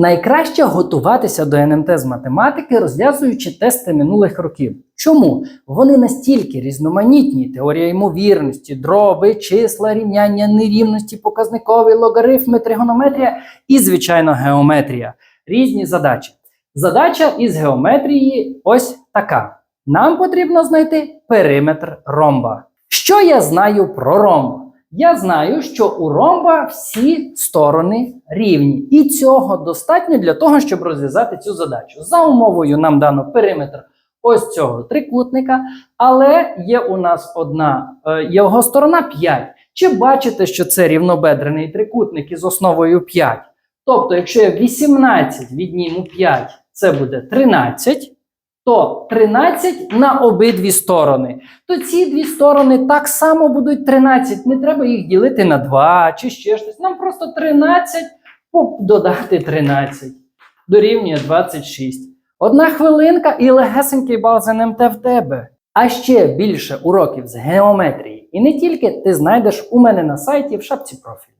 Найкраще готуватися до НМТ з математики, розв'язуючи тести минулих років. Чому? Вони настільки різноманітні: теорія ймовірності, дроби, числа, рівняння, нерівності, показникові, логарифми, тригонометрія і, звичайно, геометрія. Різні задачі. Задача із геометрії ось така. Нам потрібно знайти периметр ромба. Що я знаю про ромб? Я знаю, що у ромба всі сторони рівні, і цього достатньо для того, щоб розв'язати цю задачу. За умовою нам дано периметр ось цього трикутника, але є у нас одна е, його сторона 5. Чи бачите, що це рівнобедрений трикутник із основою 5? Тобто, якщо я 18 відніму 5, це буде 13, то 13 на обидві сторони то ці дві сторони так само будуть 13. Не треба їх ділити на 2 чи ще щось. Нам просто 13 по- додати 13. Дорівнює 26. Одна хвилинка і легесенький бал з НМТ в тебе. А ще більше уроків з геометрії. І не тільки ти знайдеш у мене на сайті в шапці профілю.